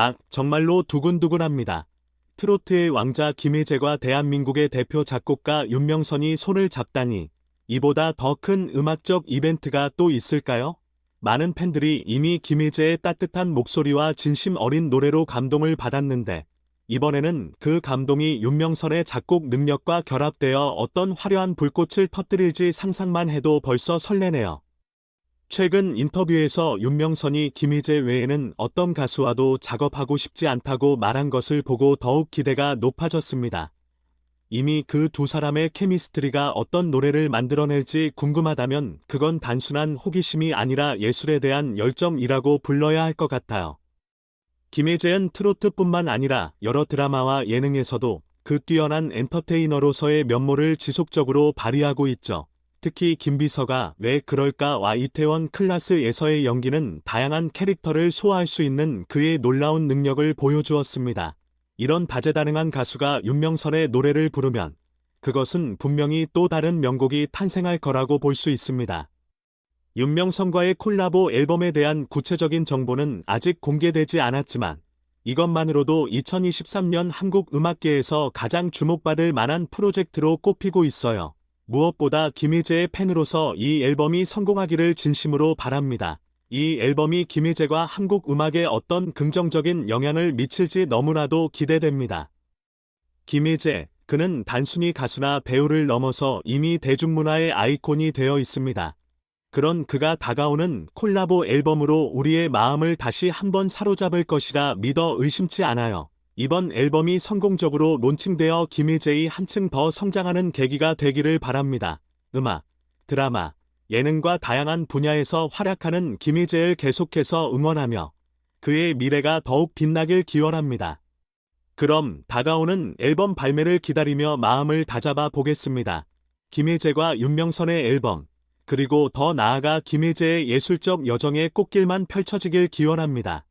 아, 정말로 두근두근합니다. 트로트의 왕자 김혜재과 대한민국의 대표 작곡가 윤명선이 손을 잡다니 이보다 더 큰 음악적 이벤트가 또 있을까요? 많은 팬들이 이미 김혜재의 따뜻한 목소리와 진심 어린 노래로 감동을 받았는데 이번에는 그 감동이 윤명선의 작곡 능력과 결합되어 어떤 화려한 불꽃을 터뜨릴지 상상만 해도 벌써 설레네요. 최근 인터뷰에서 윤명선이 김희재 외에는 어떤 가수와도 작업하고 싶지 않다고 말한 것을 보고 더욱 기대가 높아졌습니다. 이미 그 두 사람의 케미스트리가 어떤 노래를 만들어낼지 궁금하다면 그건 단순한 호기심이 아니라 예술에 대한 열정이라고 불러야 할 것 같아요. 김혜재는 트로트뿐만 아니라 여러 드라마와 예능에서도 그 뛰어난 엔터테이너로서의 면모를 지속적으로 발휘하고 있죠. 특히 김비서가 왜 그럴까와 이태원 클라스에서의 연기는 다양한 캐릭터를 소화할 수 있는 그의 놀라운 능력을 보여주었습니다. 이런 다재다능한 가수가 윤명선의 노래를 부르면 그것은 분명히 또 다른 명곡이 탄생할 거라고 볼 수 있습니다. 윤명선과의 콜라보 앨범에 대한 구체적인 정보는 아직 공개되지 않았지만 이것만으로도 2023년 한국 음악계에서 가장 주목받을 만한 프로젝트로 꼽히고 있어요. 무엇보다 김희재의 팬으로서 이 앨범이 성공하기를 진심으로 바랍니다. 이 앨범이 김희재가 한국 음악에 어떤 긍정적인 영향을 미칠지 너무나도 기대됩니다. 김희재, 그는 단순히 가수나 배우를 넘어서 이미 대중문화의 아이콘이 되어 있습니다. 그런 그가 다가오는 콜라보 앨범으로 우리의 마음을 다시 한번 사로잡을 것이라 믿어 의심치 않아요. 이번 앨범이 성공적으로 론칭되어 김희재이 한층 더 성장하는 계기가 되기를 바랍니다. 음악, 드라마, 예능과 다양한 분야에서 활약하는 김희재를 계속해서 응원하며 그의 미래가 더욱 빛나길 기원합니다. 그럼 다가오는 앨범 발매를 기다리며 마음을 다잡아 보겠습니다. 김희재과 윤명선의 앨범, 그리고 더 나아가 김희재의 예술적 여정의 꽃길만 펼쳐지길 기원합니다.